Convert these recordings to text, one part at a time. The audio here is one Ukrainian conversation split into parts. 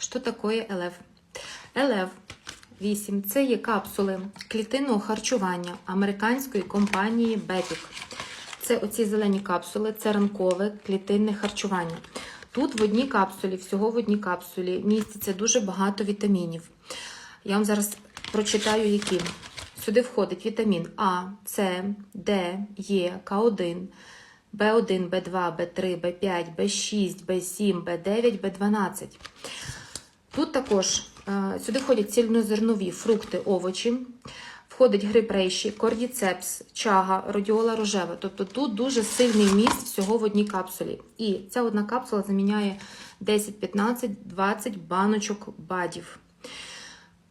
Що таке ЛФ? ЛФ 8 це є капсули клітинного харчування американської компанії Бепік. Це оці зелені капсули, це ранкове клітинне харчування. Тут в одній капсулі, всього в одній капсулі міститься дуже багато вітамінів. Я вам зараз прочитаю, які. Сюди входить вітамін А, С, Д, Е, К1, В1, В2, В3, В5, В6, В7, В9, В12. Тут також е, сюди входять цільнозернові фрукти, овочі, входить гриб рейші, кордіцепс, чага, радіола рожева. Тобто тут дуже сильний вміст всього в одній капсулі. І ця одна капсула заміняє 10, 15, 20 баночок бадів.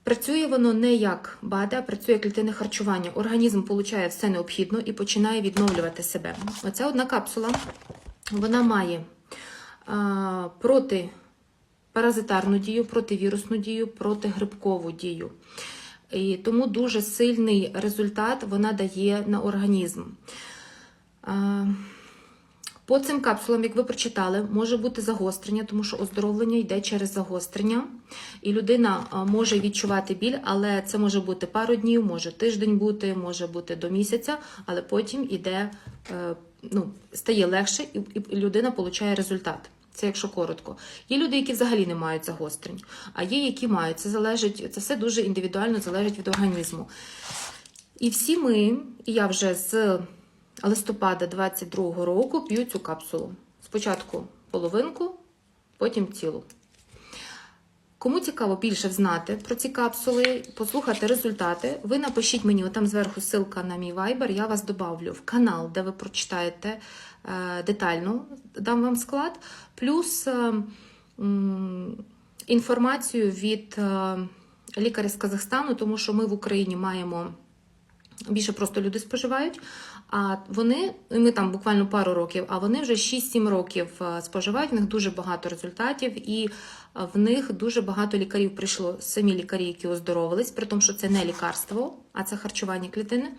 Працює воно не як БАДи, а працює як клітинне харчування. Організм получає все необхідне і починає відновлювати себе. Оця одна капсула вона має а, протипаразитарну дію, противірусну дію, протигрибкову дію. І тому дуже сильний результат вона дає на організм. По цим капсулам, як ви прочитали, може бути загострення, тому що оздоровлення йде через загострення, і людина може відчувати біль, але це може бути пару днів, може тиждень бути, може бути до місяця, але потім іде, е, ну, стає легше, і людина отримує результат. Це якщо коротко. Є люди, які взагалі не мають загострень, а є, які мають. Це залежить, це все дуже індивідуально залежить від організму. І всі ми, і я вже з листопада 22-го року п'ю цю капсулу. Спочатку половинку, потім цілу. Кому цікаво більше знати про ці капсули, послухати результати, ви напишіть мені, отам зверху ссылка на мій вайбер, я вас добавлю в канал, де ви прочитаєте е, детально, дам вам склад, плюс е, інформацію від е, лікаря з Казахстану, тому що ми в Україні маємо більше просто люди споживають. А вони, ми там буквально пару років, а вони вже 6-7 років е, споживають. В них дуже багато результатів, і е, в них дуже багато лікарів прийшло самі лікарі, які оздоровились, при тому, що це не лікарство, а це харчування клітини.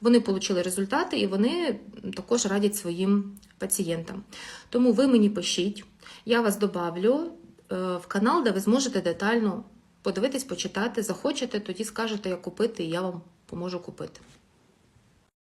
Вони отримали результати і вони також радять своїм пацієнтам. Тому ви мені пишіть, я вас добавлю е, в канал, де ви зможете детально подивитись, почитати. Захочете, тоді скажете, як купити, і я вам поможу купити.